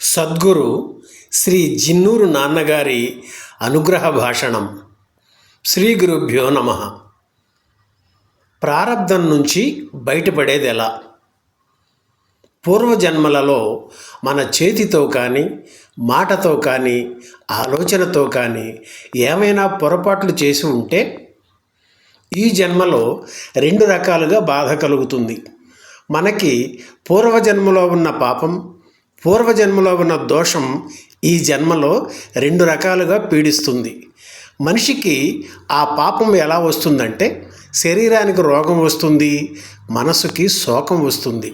సద్గురు శ్రీ జిన్నూరు నాన్నగారి అనుగ్రహ భాషణం. శ్రీ గురుభ్యో నమ. ప్రారబ్ధం నుంచి బయటపడేది ఎలా? పూర్వజన్మలలో మన చేతితో కానీ మాటతో కానీ ఆలోచనతో కానీ ఏమైనా పొరపాట్లు చేసి ఉంటే ఈ జన్మలో రెండు రకాలుగా బాధ కలుగుతుంది. మనకి పూర్వజన్మలో ఉన్న పాపం పూర్వజన్మలో ఉన్న దోషం ఈ జన్మలో రెండు రకాలుగా పీడిస్తుంది. మనిషికి ఆ పాపం ఎలా వస్తుందంటే శరీరానికి రోగం వస్తుంది మనసుకి శోకం వస్తుంది.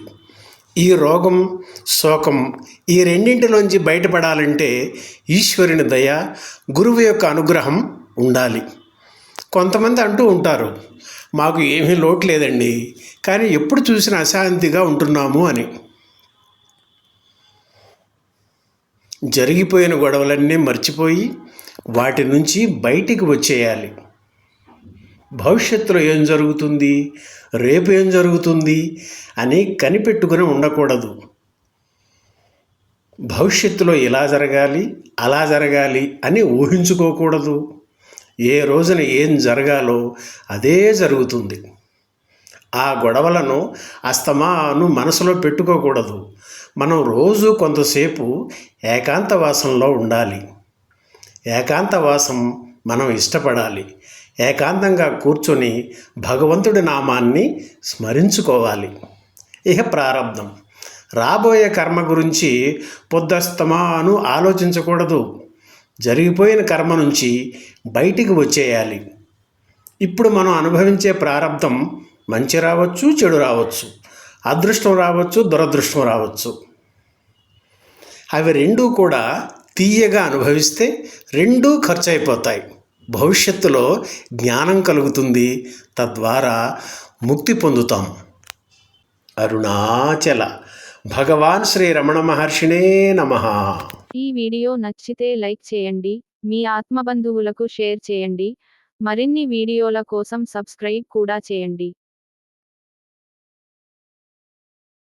ఈ రోగం శోకం ఈ రెండింటిలోంచి బయటపడాలంటే ఈశ్వరుని దయ గురువు యొక్క అనుగ్రహం ఉండాలి. కొంతమంది అంటూ ఉంటారు మాకు ఏమీ లోటు లేదండి కానీ ఎప్పుడు చూసినా అశాంతిగా ఉంటున్నాము అని. జరిగిపోయిన గొడవలన్నీ మర్చిపోయి వాటి నుంచి బయటికి వచ్చేయాలి. భవిష్యత్తులో ఏం జరుగుతుంది? రేపు ఏం జరుగుతుంది? అని కనిపెట్టుకుని ఉండకూడదు. భవిష్యత్తులో ఇలా జరగాలి అలా జరగాలి అని ఊహించుకోకూడదు. ఏ రోజున ఏం జరగాలో అదే జరుగుతుంది. ఆ గొడవలను అస్తమాను మనసులో పెట్టుకోకూడదు. మనం రోజు కొంతసేపు ఏకాంతవాసంలో ఉండాలి. ఏకాంతవాసం మనం ఇష్టపడాలి. ఏకాంతంగా కూర్చొని భగవంతుడి నామాన్ని స్మరించుకోవాలి. ఇహ ప్రారంధం రాబోయే కర్మ గురించి పొద్దస్తమాను ఆలోచించకూడదు. జరిగిపోయిన కర్మ నుంచి బయటికి వచ్చేయాలి. ఇప్పుడు మనం అనుభవించే ప్రారంధం మంచి రావచ్చు చెడు రావచ్చు. అదృష్టం రావచ్చు దురదృష్టం రావచ్చు. అవి రెండూ కూడా తీయగా అనుభవిస్తే రెండూ ఖర్చు అయిపోతాయి భవిష్యత్తులో జ్ఞానం కలుగుతుంది. తద్వారా ముక్తి పొందుతాం. అరుణాచల. భగవాన్ శ్రీ రమణ మహర్షినే నమ. ఈ వీడియో నచ్చితే లైక్ చేయండి. మీ ఆత్మబంధువులకు షేర్ చేయండి. మరిన్ని వీడియోల కోసం సబ్స్క్రైబ్ కూడా చేయండి.